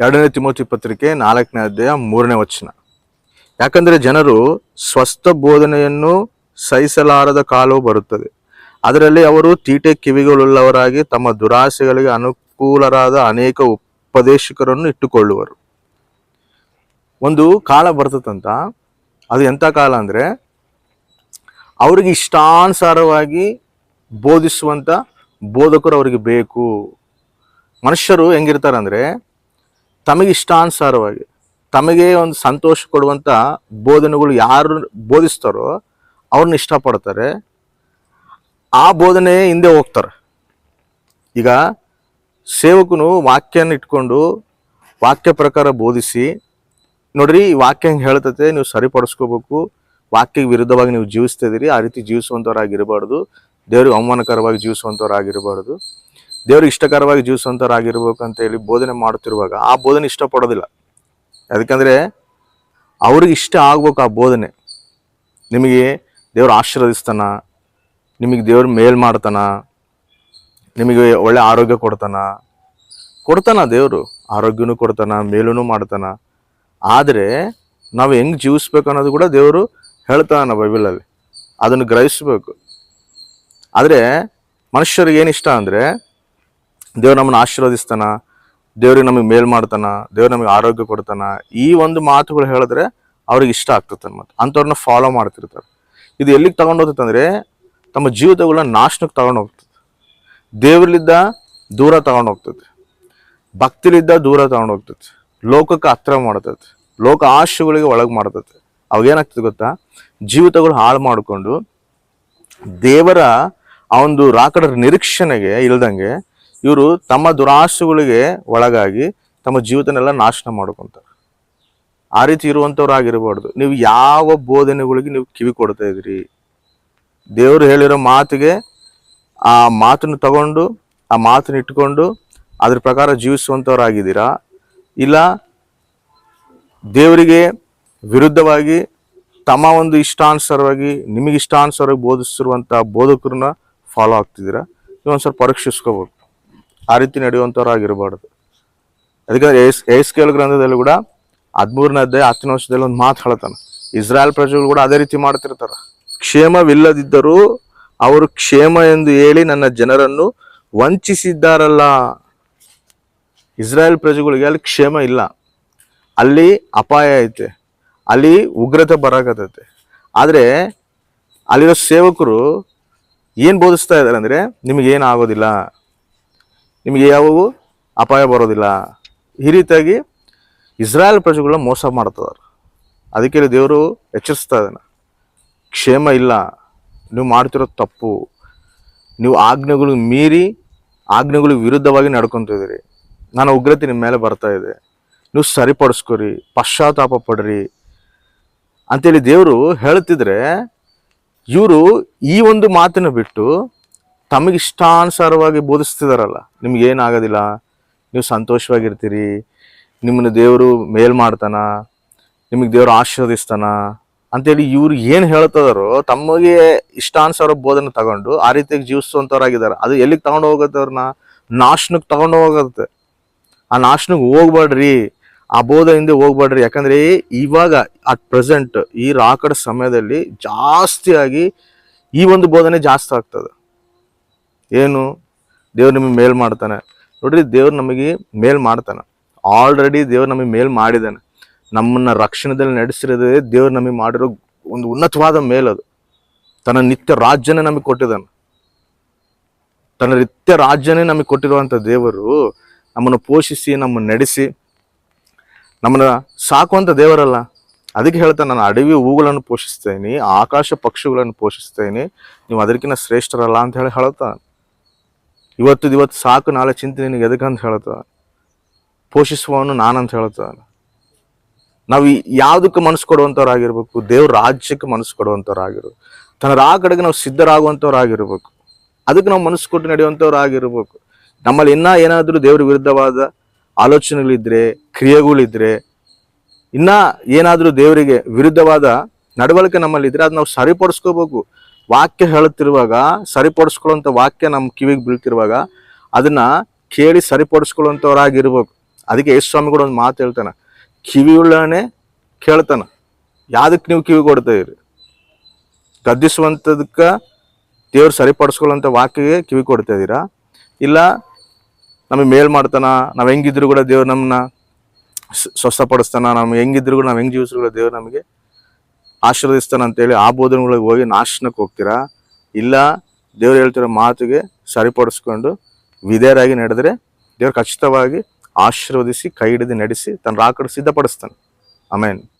ಎರಡನೇ ತಿಮೋತಿ ಪತ್ರಿಕೆ ನಾಲ್ಕನೇ ಅಧ್ಯಾಯ ಮೂರನೇ ವಚನ. ಯಾಕಂದ್ರೆ ಜನರು ಸ್ವಸ್ಥ ಬೋಧನೆಯನ್ನು ಸಹಿಸಲಾರದ ಕಾಲವು ಬರುತ್ತದೆ. ಅದರಲ್ಲಿ ಅವರು ತೀಟೆ ಕಿವಿಗಳುಳ್ಳವರಾಗಿ ತಮ್ಮ ದುರಾಸೆಗಳಿಗೆ ಅನುಕೂಲರಾದ ಅನೇಕ ಉಪದೇಶಕರನ್ನು ಇಟ್ಟುಕೊಳ್ಳುವರು. ಒಂದು ಕಾಲ ಬರ್ತದಂತ, ಅದು ಎಂಥ ಕಾಲ ಅಂದರೆ, ಅವರಿಗೆ ಇಷ್ಟಾನುಸಾರವಾಗಿ ಬೋಧಿಸುವಂಥ ಬೋಧಕರು ಅವರಿಗೆ ಬೇಕು. ಮನುಷ್ಯರು ಹೆಂಗಿರ್ತಾರಂದ್ರೆ ತಮಗೆ ಇಷ್ಟಾನುಸಾರವಾಗಿ, ತಮಗೆ ಒಂದು ಸಂತೋಷ ಕೊಡುವಂತ ಬೋಧನೆಗಳು ಯಾರು ಬೋಧಿಸ್ತಾರೋ ಅವ್ರನ್ನ ಇಷ್ಟಪಡ್ತಾರೆ. ಆ ಬೋಧನೆ ಹಿಂದೆ ಹೋಗ್ತಾರೆ. ಈಗ ಸೇವಕನು ವಾಕ್ಯನ ಇಟ್ಕೊಂಡು ವಾಕ್ಯ ಪ್ರಕಾರ ಬೋಧಿಸಿ, ನೋಡ್ರಿ ಈ ವಾಕ್ಯ ಹೆಂಗೆ ಹೇಳ್ತತೆ, ನೀವು ಸರಿಪಡಿಸ್ಕೋಬೇಕು, ವಾಕ್ಯಕ್ಕೆ ವಿರುದ್ಧವಾಗಿ ನೀವು ಜೀವಿಸ್ತಾ ಇದೀರಿ ಆ ರೀತಿ ಜೀವಿಸುವಂಥವ್ರಾಗಿರಬಾರ್ದು, ದೇವ್ರಿಗೆ ಅವಮಾನಕರವಾಗಿ ಜೀವಿಸುವಂಥವ್ರಾಗಿರಬಾರ್ದು. ದೇವ್ರಿಗೆ ಇಷ್ಟಕರವಾಗಿ ಜೀವಿಸುವಂಥವ್ರಾಗಿರ್ಬೇಕು ಅಂತ ಹೇಳಿ ಬೋಧನೆ ಮಾಡುತ್ತಿರುವಾಗ ಆ ಬೋಧನೆ ಇಷ್ಟಪಡೋದಿಲ್ಲ. ಯಾಕಂದರೆ ಅವ್ರಿಗೆ ಇಷ್ಟ ಆಗ್ಬೇಕು ಆ ಬೋಧನೆ. ನಿಮಗೆ ದೇವ್ರು ಆಶೀರ್ವದಿಸ್ತಾನ, ನಿಮಗೆ ದೇವ್ರು ಮೇಲ್ ಮಾಡ್ತಾನ, ನಿಮಗೆ ಒಳ್ಳೆ ಆರೋಗ್ಯ ಕೊಡ್ತಾನ. ಕೊಡ್ತಾನ ದೇವರು, ಆರೋಗ್ಯನೂ ಕೊಡ್ತಾನ ಮೇಲೂ ಮಾಡ್ತಾನ. ಆದರೆ ನಾವು ಹೆಂಗ್ ಜೀವಿಸ್ಬೇಕು ಅನ್ನೋದು ಕೂಡ ದೇವರು ಹೇಳ್ತಾನ ಬೈಬಲಲ್ಲಿ. ಅದನ್ನು ಗ್ರಹಿಸ್ಬೇಕು. ಆದರೆ ಮನುಷ್ಯರಿಗೆ ಏನು ಇಷ್ಟ ಅಂದರೆ ದೇವ್ರು ನಮ್ಮನ್ನು ಆಶೀರ್ವದಿಸ್ತಾನ, ದೇವ್ರಿಗೆ ನಮಗೆ ಮೇಲ್ ಮಾಡ್ತಾನ, ದೇವ್ರು ನಮಗೆ ಆರೋಗ್ಯ ಕೊಡ್ತಾನ, ಈ ಒಂದು ಮಾತುಗಳು ಹೇಳಿದ್ರೆ ಅವ್ರಿಗೆ ಇಷ್ಟ ಆಗ್ತದೆ ಮತ್ತು ಅಂಥವ್ರನ್ನ ಫಾಲೋ ಮಾಡ್ತಿರ್ತಾರೆ. ಇದು ಎಲ್ಲಿಗೆ ತಗೊಂಡು ಹೋಗ್ತಂದ್ರೆ ತಮ್ಮ ಜೀವಿತಗಳನ್ನ ನಾಶನಕ್ಕೆ ತಗೊಂಡು ಹೋಗ್ತದೆ. ದೇವರಲ್ಲಿದ್ದ ದೂರ ತಗೊಂಡು ಹೋಗ್ತದೆ. ಭಕ್ತಿಲಿದ್ದ ದೂರ ತಗೊಂಡು ಹೋಗ್ತದೆ. ಲೋಕಕ್ಕೆ ಹತ್ರ ಮಾಡ್ತದೆ. ಲೋಕ ಆಶೆಗಳಿಗೆ ಒಳಗೆ ಮಾಡ್ತದೆ. ಅವಾಗೇನಾಗ್ತದೆ ಗೊತ್ತಾ? ಜೀವಿತಗಳು ಹಾಳು ಮಾಡಿಕೊಂಡು ದೇವರ ಆ ಒಂದು ರಾಕಡ ನಿರೀಕ್ಷಣೆಗೆ ಇಲ್ದಂಗೆ ಇವರು ತಮ್ಮ ದುರಾಸೆಗಳಿಗೆ ಒಳಗಾಗಿ ತಮ್ಮ ಜೀವಿತನೆಲ್ಲ ನಾಶನ ಮಾಡ್ಕೊಂತಾರೆ. ಆ ರೀತಿ ಇರುವಂಥವ್ರಾಗಿರಬಾರ್ದು. ನೀವು ಯಾವ ಬೋಧನೆಗಳಿಗೆ ನೀವು ಕಿವಿ ಕೊಡ್ತಾ ಇದ್ರಿ ದೇವರು ಹೇಳಿರೋ ಮಾತಿಗೆ ಆ ಮಾತನ್ನು ತಗೊಂಡು, ಆ ಮಾತನ್ನ ಇಟ್ಕೊಂಡು ಅದ್ರ ಪ್ರಕಾರ ಜೀವಿಸುವಂಥವ್ರಾಗಿದ್ದೀರಾ? ಇಲ್ಲ ದೇವರಿಗೆ ವಿರುದ್ಧವಾಗಿ ತಮ್ಮ ಒಂದು ಇಷ್ಟಾನುಸಾರವಾಗಿ ನಿಮಗೆ ಇಷ್ಟಾನುಸಾರವಾಗಿ ಬೋಧಿಸಿರುವಂಥ ಬೋಧಕರನ್ನ ಫಾಲೋ ಆಗ್ತಿದ್ದೀರಾ? ನೀವೊಂದು ಸ್ವಲ್ಪ ಪರೀಕ್ಷಿಸ್ಕೋಬೇಕು. ಆ ರೀತಿ ನಡೆಯುವಂಥವ್ರಾಗಿರಬಾರ್ದು ಅದಕ್ಕೆ ಏಸ್ ಕೇಳ ಗ್ರಂಥದಲ್ಲಿ ಕೂಡ ಹದಿಮೂರನೇ ಅಧ್ಯಾಯ ಹತ್ತನೇ ವರ್ಷದಲ್ಲಿ ಒಂದು ಮಾತು ಹೇಳ್ತಾನೆ. ಇಸ್ರಾಯೇಲ್ ಪ್ರಜೆಗಳು ಕೂಡ ಅದೇ ರೀತಿ ಮಾಡ್ತಿರ್ತಾರೆ. ಕ್ಷೇಮವಿಲ್ಲದಿದ್ದರೂ ಅವರು ಕ್ಷೇಮ ಎಂದು ಹೇಳಿ ನನ್ನ ಜನರನ್ನು ವಂಚಿಸಿದ್ದಾರಲ್ಲ. ಇಸ್ರಾಯೇಲ್ ಪ್ರಜೆಗಳಿಗೆ ಅಲ್ಲಿ ಕ್ಷೇಮ ಇಲ್ಲ. ಅಲ್ಲಿ ಅಪಾಯ ಐತೆ. ಅಲ್ಲಿ ಉಗ್ರತೆ ಬರಾಕತ್ತೈತೆ. ಆದರೆ ಅಲ್ಲಿರೋ ಸೇವಕರು ಏನು ಬೋಧಿಸ್ತಾ ಇದ್ದಾರೆ ಅಂದರೆ ನಿಮಗೇನು ಆಗೋದಿಲ್ಲ. ನಿಮಗೆ ಯಾವಾಗೂ ಅಪಾಯ ಬರೋದಿಲ್ಲ. ಈ ರೀತಿಯಾಗಿ ಇಸ್ರಾಯೇಲ್ ಪ್ರಜೆಗಳನ್ನ ಮೋಸ ಮಾಡ್ತದಾರೆ ಅದಕ್ಕೆ ದೇವರು ಎಚ್ಚರಿಸ್ತಾ ಇದ್ದಾನೆ. ಕ್ಷೇಮ ಇಲ್ಲ. ನೀವು ಮಾಡ್ತಿರೋದು ತಪ್ಪು. ನೀವು ಆಜ್ಞೆಗಳು ಮೀರಿ ಆಜ್ಞೆಗಳು ವಿರುದ್ಧವಾಗಿ ನಡ್ಕೊತಿದ್ದೀರಿ ನಾನು ಉಗ್ರತೆ ನಿಮ್ಮ ಮೇಲೆ ಬರ್ತಾ ಇದೆ. ನೀವು ಸರಿಪಡಿಸ್ಕೊರಿ, ಪಶ್ಚಾತ್ತಾಪ ಪಡ್ರಿ. ಅಂತೇಳಿ ದೇವರು ಹೇಳ್ತಿದ್ರೆ ಇವರು ಈ ಒಂದು ಮಾತನ್ನು ಬಿಟ್ಟು ತಮಗೆ ಇಷ್ಟಾನುಸಾರವಾಗಿ ಬೋಧಿಸ್ತಿದಾರಲ್ಲ. ನಿಮ್ಗೆ ಏನಾಗೋದಿಲ್ಲ ನೀವು ಸಂತೋಷವಾಗಿರ್ತೀರಿ. ನಿಮ್ಮನ್ನು ದೇವರು ಮೇಲ್ ಮಾಡ್ತಾನ. ನಿಮಗೆ ದೇವರು ಆಶೀರ್ವದಿಸ್ತಾನ. ಅಂತೇಳಿ ಇವ್ರು ಏನು ಹೇಳ್ತದಾರೋ ತಮಗೆ ಇಷ್ಟಾನುಸಾರ ಬೋಧನೆ ತಗೊಂಡು ಆ ರೀತಿಯಾಗಿ ಜೀವಿಸುವಂಥವ್ರಾಗಿದ್ದಾರೆ ಅದು ಎಲ್ಲಿಗೆ ತಗೊಂಡು ಹೋಗುತ್ತೆ ಅವ್ರನ್ನ ನಾಶನಕ್ಕೆ ತಗೊಂಡು ಹೋಗುತ್ತೆ ಆ ನಾಶನಕ್ಕೆ ಹೋಗ್ಬೇಡ್ರಿ. ಆ ಬೋಧ ಹಿಂದೆ ಹೋಗ್ಬೇಡ್ರಿ. ಯಾಕಂದ್ರೆ ಇವಾಗ ಅಟ್ ಪ್ರೆಸೆಂಟ್ ಈ ರಾಕಡ ಸಮಯದಲ್ಲಿ ಜಾಸ್ತಿಯಾಗಿ ಈ ಒಂದು ಬೋಧನೆ ಜಾಸ್ತಿ ಆಗ್ತದೆ. ಏನು? ದೇವ್ರು ನಿಮಗೆ ಮೇಲ್ ಮಾಡ್ತಾನೆ. ನೋಡ್ರಿ, ದೇವ್ರು ನಮಗೆ ಮೇಲ್ ಮಾಡ್ತಾನೆ. ಆಲ್ರೆಡಿ ದೇವ್ರು ನಮಗೆ ಮೇಲ್ ಮಾಡಿದ್ದಾನೆ. ನಮ್ಮನ್ನ ರಕ್ಷಣದಲ್ಲಿ ನಡೆಸಿರೋದೇ ದೇವ್ರು ನಮಗೆ ಮಾಡಿರೋ ಒಂದು ಉನ್ನತವಾದ ಮೇಲದು ತನ್ನ ನಿತ್ಯ ರಾಜ್ಯನೇ ನಮಗೆ ಕೊಟ್ಟಿದ್ದಾನೆ. ತನ್ನ ನಿತ್ಯ ರಾಜ್ಯನೇ ನಮಗೆ ಕೊಟ್ಟಿರುವಂಥ ದೇವರು ನಮ್ಮನ್ನು ಪೋಷಿಸಿ, ನಮ್ಮನ್ನು ನಡೆಸಿ, ನಮ್ಮನ್ನ ಸಾಕುವಂಥ ದೇವರಲ್ಲ. ಅದಕ್ಕೆ ಹೇಳ್ತಾನೆ, ನಾನು ಅಡವಿ ಹೂಗಳನ್ನು ಪೋಷಿಸ್ತೇನೆ, ಆಕಾಶ ಪಕ್ಷಿಗಳನ್ನು ಪೋಷಿಸ್ತೇನೆ, ನೀವು ಅದಕ್ಕಿಂತ ಶ್ರೇಷ್ಠರಲ್ಲ ಅಂತ ಹೇಳಿ ಹೇಳ್ತಾ ಇವತ್ತು ಇವತ್ತು ಸಾಕು ನಾಳೆ ಚಿಂತೆ ನಿನಗೆ ಎದಕ್ಕಂತ ಹೇಳ್ತಾ ಪೋಷಿಸುವವನು ನಾನಂತ ಹೇಳ್ತಾನೆ. ನಾವು ಯಾವುದಕ್ಕೆ ಮನಸ್ಸು ಕೊಡುವಂಥವ್ರಾಗಿರ್ಬೇಕು, ದೇವ್ರ ರಾಜ್ಯಕ್ಕೆ ಮನಸ್ಸು ಕೊಡುವಂಥವ್ರಾಗಿರ್ಬೇಕು. ತನ್ನ ರಾ ಕಡೆಗೆ ನಾವು ಸಿದ್ಧರಾಗುವಂಥವ್ರಾಗಿರ್ಬೇಕು. ಅದಕ್ಕೆ ನಾವು ಮನಸ್ಸು ಕೊಟ್ಟು ನಡೆಯುವಂಥವ್ರಾಗಿರ್ಬೇಕು. ನಮ್ಮಲ್ಲಿ ಇನ್ನೂ ಏನಾದರೂ ದೇವ್ರ ವಿರುದ್ಧವಾದ ಆಲೋಚನೆಗಳಿದ್ರೆ, ಕ್ರಿಯೆಗಳಿದ್ರೆ, ಇನ್ನ ಏನಾದರೂ ದೇವರಿಗೆ ವಿರುದ್ಧವಾದ ನಡವಳಿಕೆ ನಮ್ಮಲ್ಲಿ ಇದ್ರೆ ಅದು ನಾವು ಸರಿಪಡಿಸ್ಕೋಬೇಕು. ವಾಕ್ಯ ಹೇಳುತ್ತಿರುವಾಗ ಸರಿಪಡಿಸ್ಕೊಳ್ಳುವಂಥ ವಾಕ್ಯ ನಮ್ಮ ಕಿವಿಗೆ ಬೀಳ್ತಿರುವಾಗ ಅದನ್ನ ಕೇಳಿ ಸರಿಪಡಿಸ್ಕೊಳ್ಳುವಂಥವ್ರಾಗಿರ್ಬೇಕು ಅದಕ್ಕೆ ಯೇಸು ಸ್ವಾಮಿ ಕೂಡ ಒಂದು ಮಾತು ಹೇಳ್ತಾನೆ. ಕಿವಿಯುಳ್ಳನೇ ಕೇಳ್ತಾನೆ. ಯಾವ್ದಕ್ಕೆ ನೀವು ಕಿವಿ ಕೊಡ್ತಾ ಇರಿ ಗದ್ದಿಸುವಂಥದಕ್ಕ ದೇವ್ರು ಸರಿಪಡಿಸ್ಕೊಳ್ಳೋಂಥ ವಾಕ್ಯಗೆ ಕಿವಿ ಕೊಡ್ತಾ ಇದ್ದೀರಾ? ಇಲ್ಲ, ನಮಗೆ ಮೇಲ್ ಮಾಡ್ತಾನ, ನಾವು ಹೆಂಗಿದ್ರು ಕೂಡ ದೇವ್ರು ನಮ್ಮನ್ನ ಸ್ವಸ್ಥಪಡಿಸ್ತಾನ ನಮ್ಗೆ ಹೆಂಗಿದ್ರು ಕೂಡ ನಾವು ಹೆಂಗೆ ಜೀವಿಸಿದ್ರು ಕೂಡ ದೇವ್ರು ನಮಗೆ ಆಶೀರ್ವದಿಸ್ತಾನ ಅಂತೇಳಿ ಆ ಬೋಧನೆಗಳಿಗೆ ಹೋಗಿ ನಾಶನಕ್ಕೆ ಹೋಗ್ತೀರಾ? ಇಲ್ಲ, ದೇವ್ರು ಹೇಳ್ತಿರೋ ಮಾತಿಗೆ ಸರಿಪಡಿಸ್ಕೊಂಡು ವಿಧೇಯರಾಗಿ ನಡೆದ್ರೆ ದೇವ್ರು ಖಚಿತವಾಗಿ ಆಶೀರ್ವದಿಸಿ, ಕೈ ಹಿಡಿದು ನಡೆಸಿ, ತನ್ನ ರಾಕಡೆ ಸಿದ್ಧಪಡಿಸ್ತಾನೆ. ಆಮೇನ್.